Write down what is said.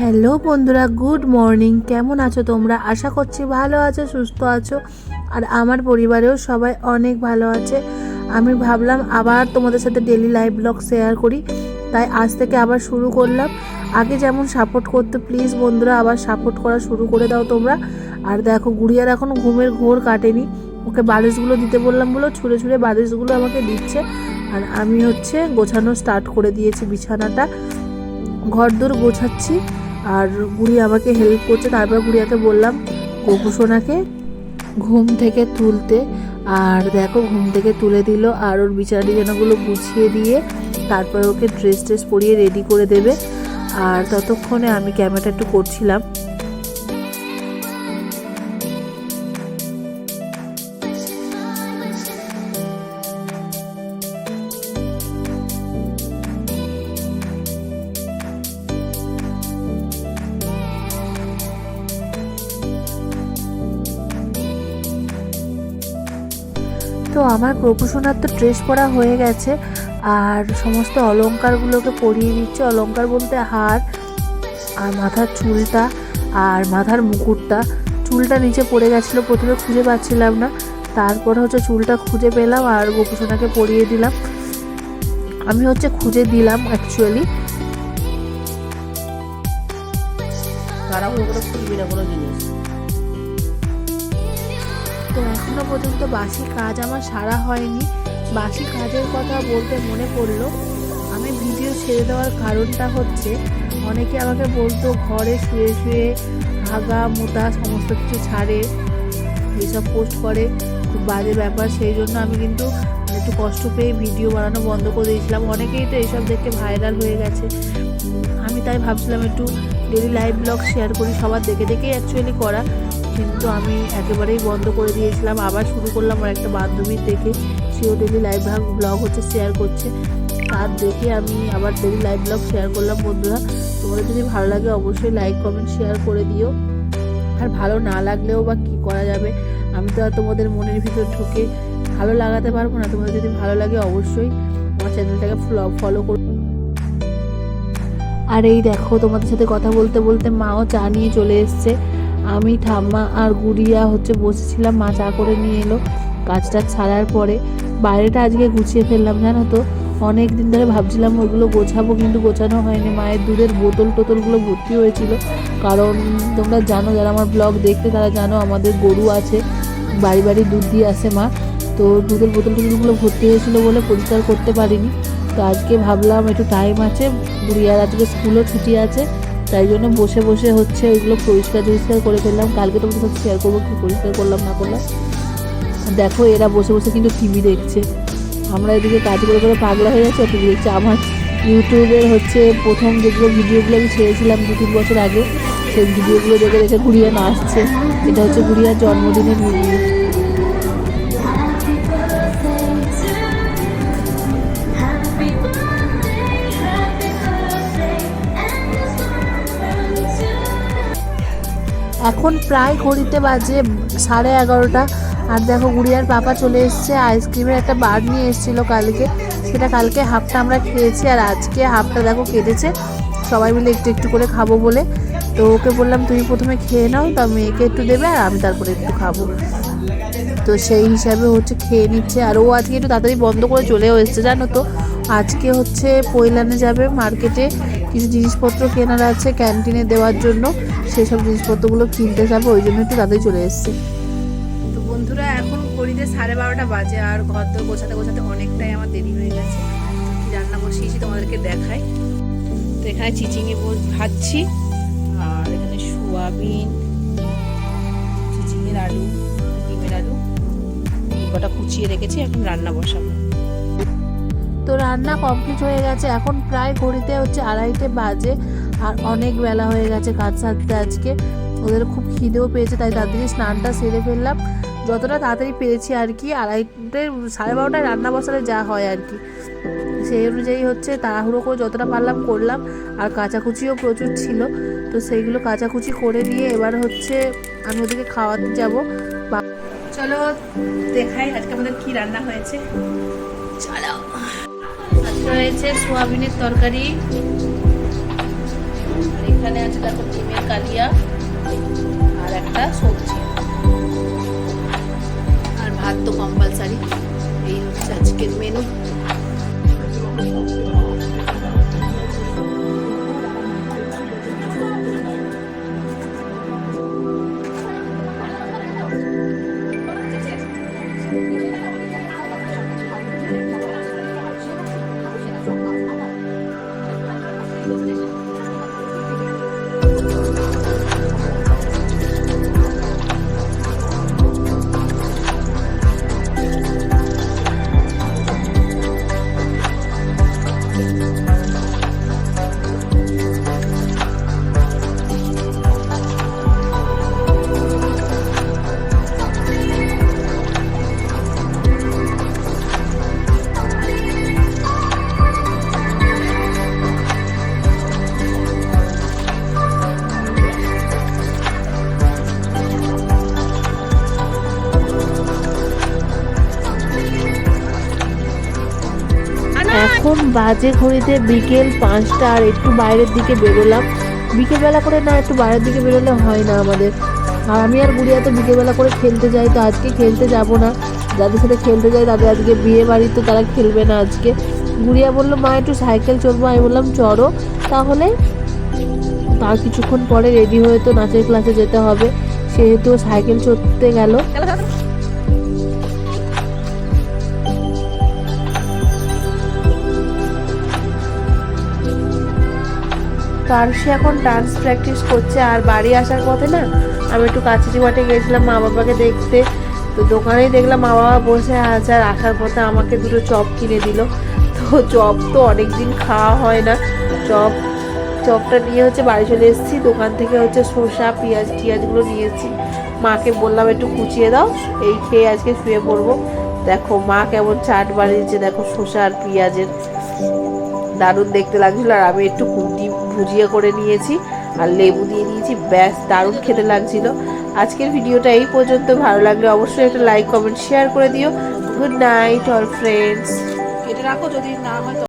Hello বন্ধুরা, good morning. কেমন আছো তোমরা? আশা করছি ভালো আছো, সুস্থ আছো। আর আমার পরিবারেও সবাই অনেক ভালো আছে। আমি ভাবলাম আবার তোমাদের সাথে ডেলি লাইভ ব্লগ শেয়ার করি। তাই আজ থেকে আবার শুরু করলাম। আগে যেমন সাপোর্ট করতে প্লিজ বন্ধুরা, আবার সাপোর্ট করা শুরু করে দাও তোমরা। আর দেখো, গুড়িয়ার এখন ঘুমের ঘোর কাটেনি। ওকে বালিশগুলো দিতে বললাম বলো ছুঁড়ে ছুঁড়ে বালিশগুলো আমাকে দিচ্ছে। আর আমি হচ্ছে গোছানো স্টার্ট করে দিয়েছি বিছানাটা। ঘরদোর গোছাচ্ছি। আর গুড়ি আমাকে হেল্প করছে, তারপর গুড়িয়াকে বললাম গোপুসোনাকে ঘুম থেকে তুলতে। আর দেখো, ঘুম থেকে তুলে দিল, আর ওর বিছানা টিছানাগুলো গুছিয়ে দিয়ে তারপর ওকে ড্রেস ট্রেস পরিয়ে রেডি করে দেবে। আর ততক্ষণে আমি ক্যামেরাটা একটু করছিলাম। তো আমার প্রফেশনার তো ড্রেস পরা হয়ে গেছে। আর সমস্ত অলঙ্কারগুলোকে পরিয়ে দিচ্ছে। অলংকার বলতে হার, আর মাথার চুলটা, আর মাথার মুকুটটা। চুলটা নিচে পড়ে গেছিল, প্রথমে খুঁজে পাচ্ছিলাম না। তারপর হচ্ছে চুলটা খুঁজে পেলাম আর গোপুসোনাকে পরিয়ে দিলাম। আমি হচ্ছে খুঁজে দিলাম অ্যাকচুয়ালি তাড়াহুড়ো খুলবি না কোনো জিনিস। তো এখনও পর্যন্ত বাসি কাজ আমার সারা হয়নি। বাসি কাজের কথা বলতে মনে পড়ল। আমি ভিডিও ছেড়ে দেওয়ার কারণটা হচ্ছে, অনেকে আমাকে বলতো ঘরে শুয়ে শুয়ে হাগা মোটা সমস্ত কিছু ছাড়ে এইসব পোস্ট করে। খুব বাজে ব্যাপার, সেই জন্য আমি কিন্তু একটু কষ্ট পেয়ে ভিডিও বানানো বন্ধ করে দিয়েছিলাম। অনেকেই তো এইসব দেখে ভাইরাল হয়ে গেছে। আমি তাই ভাবছিলাম একটু ডেলি লাইভ ব্লগ শেয়ার করি, সবার দেখে দেখেই অ্যাকচুয়ালি করা। কিন্তু আমি একেবারেই বন্ধ করে দিয়েছিলাম। আবার শুরু করলাম আমার একটা বান্ধবীর দেখে। সেও ডেলি লাইভ ব্লগ হচ্ছে শেয়ার করছে। তার দেখে আমি আবার ডেলি লাইভ ব্লগ শেয়ার করলাম। বন্ধুরা, তোমাদের যদি ভালো লাগে অবশ্যই লাইক কমেন্ট শেয়ার করে দিও। আর ভালো না লাগলেও বা কী করা যাবে, আমি তো আর তোমাদের মনের ভিতর ঢুকে ভালো লাগাতে পারব না। তোমাদের যদি ভালো লাগে অবশ্যই আমার চ্যানেলটাকে ফলো করো। আর এই দেখো, তোমাদের সাথে কথা বলতে বলতে মাও চা নিয়ে চলে এসছে। আমি, ঠাম্মা আর গুড়িয়া হচ্ছে বসেছিলাম, মা চা করে নিয়ে এলো। কাজটা ছাড়ার পরে বাইরেটা আজকে গুছিয়ে ফেললাম, জানো তো? অনেক দিন ধরে ভাবছিলাম ওইগুলো গোছাবো, কিন্তু গোছানো হয়নি। মায়ের দুধের বোতল টোতলগুলো ভর্তি হয়েছিল। কারণ তোমরা জানো, যারা আমার ব্লগ দেখতে, তারা জানো আমাদের গরু আছে, বাড়ি বাড়ি দুধ দিয়ে আসে মা। তো দুধের বোতল টোতলগুলো ভর্তি হয়েছিল বলে পরিষ্কার করতে পারিনি। তো আজকে ভাবলাম একটু টাইম আছে, গুড়িয়ার আজকে স্কুলও ছুটি আছে। তাই জন্য বসে বসে হচ্ছে ওইগুলো পরিষ্কার টরিষ্কার করে ফেললাম। কালকে তোমাদের সাথে শেয়ার করব, কি পরিষ্কার করলাম, না করলাম। দেখো, এরা বসে বসে কিন্তু টিভি দেখছে। আমরা এদিকে কাজ করে করে পাগলা হয়ে যাচ্ছে টিভি দেখছে আমার ইউটিউবের হচ্ছে প্রথম যেগুলো ভিডিওগুলো আমি ছেড়েছিলাম দু তিন বছর আগে, সেই ভিডিওগুলো দেখে দেখে গুড়িয়া নাচছে এটা হচ্ছে গুড়িয়ার জন্মদিনের ভিডিও। এখন প্রায় ঘড়িতে বাজে সাড়ে এগারোটা। আর দেখো গুড়িয়ার পাপা চলে এসছে। আইসক্রিমের একটা বার নিয়ে এসেছিল কালকে। সেটা কালকে হাফটা আমরা খেয়েছি আর আজকে হাফটা দেখো কেটেছে। সবাই মিলে একটু একটু করে খাব বলে। তো ওকে বললাম, তুমি প্রথমে খেয়ে নাও, তা মেয়েকে একটু দেবে আর আমি তারপরে একটু খাব। তো সেই হিসাবে হচ্ছে খেয়ে নিচ্ছে। আর ও আজকে একটু তাড়াতাড়ি বন্ধ করে চলেও এসছে, জানো তো। আজকে হচ্ছে পৈলানে যাবে মার্কেটে। কিছু জিনিসপত্র কেনার আছে ক্যান্টিনে দেওয়ার জন্য, সেসব জিনিসপত্রগুলো কিনতে যাব, ওই জন্য একটু তাড়াতাড়ি চলে এসছে। তো বন্ধুরা, এখন ঘড়িতে সাড়ে বারোটা বাজে, আর ঘর দর গোছাতে গোছাতে অনেকটাই আমার দেরি হয়ে গেছে। রান্না বসিয়েছি তোমাদেরকে দেখাই। তো এখানে চিচিঙে ভাজছি, আর এখানে সোয়াবিন চিচিঙের আলু, ডিমের আলু কটা কুচিয়ে রেখেছি, এখন রান্না বসাবো। তো রান্না কমপ্লিট হয়ে গেছে। এখন প্রায় ঘড়িতে হচ্ছে আড়াইটে বাজে আর অনেক বেলা হয়ে গেছে কাজ সারতে আজকে। ওদের খুব খিদেও পেয়েছে, তাই তাড়াতাড়ি স্নানটা সেরে ফেললাম। যতটা তাড়াতাড়ি পেরেছি আর কি, আড়াইটে, সাড়ে বারোটায় রান্না বসালে যা হয় আর কি। সেই অনুযায়ী হচ্ছে তাড়াহুড়ো করে যতটা পারলাম করলাম, আর কাচাকুচিও প্রচুর ছিল। তো সেইগুলো কাচাকুচি করে দিয়ে এবার হচ্ছে আমি ওদেরকে খাওয়াতে যাব। চলো দেখাই আজকে আমাদের কি রান্না হয়েছে। চলো। আজকে হয়েছে সোয়াবিনের তরকারি। এখানে আছে দেখো ডিমের কালিয়া আর একটা সবজি। আর ভাত তো কম্পালসারি এই হচ্ছে আজকের মেনু এখন বাজে ঘড়িতে বিকেল পাঁচটা আর একটু বাইরের দিকে বেরোলাম। বিকেলবেলা করে না, একটু বাইরের দিকে বেরোলে হয় না আমাদের। আর আমি আর গুড়িয়া তো বিকেলবেলা করে খেলতে যাই, তো আজকে খেলতে যাব না। যাদের সাথে খেলতে যাই, তাদের আজকে বিয়ে বাড়ি, তো তারা খেলবে না আজকে। গুড়িয়া বলল, মা, একটু সাইকেল চড়বো। আমি বললাম, চড়ো। তাহলে তার কিছুক্ষণ পরে রেডি হয়ে তো নাচের ক্লাসে যেতে হবে। সেহেতু সাইকেল চড়তে গেল। তো সে এখন ডান্স প্র্যাকটিস করছে আর বাড়ি আসার পথে না, আমি একটু কাছিচি মাঠে গিয়েছিলাম মা বাবাকে দেখতে, তো দোকানেই দেখলাম মা বাবা বসে আছে আর আসার পথে আমাকে দুটো চপ কিনে দিল। তো চপ তো অনেক দিন খাওয়া হয় না, চপ, চপটা নিয়ে হচ্ছে বাড়ি চলে এসেছি, দোকান থেকে হচ্ছে শসা, পেঁয়াজ, টিয়াজগুলো নিয়েছি। মাকে বললাম একটু কুচিয়ে দাও, এই খেয়ে আজকে শুয়ে পড়ব। দেখো মা কেমন চাট বানিয়েছে, দেখো শসা আর পেঁয়াজের। দারুণ দেখতে লাগছিল আর আমি একটু কুটি ভুজিয়া করে নিয়েছি আর লেবু দিয়ে নিয়েছি ব্যাস, দারুণ খেতে লাগছিল। আজকের ভিডিওটা এই পর্যন্ত। ভালো লাগলে অবশ্যই একটা লাইক কমেন্ট শেয়ার করে দিও। গুড নাইট অল ফ্রেন্ডস কেটে রাখো যদি না হয়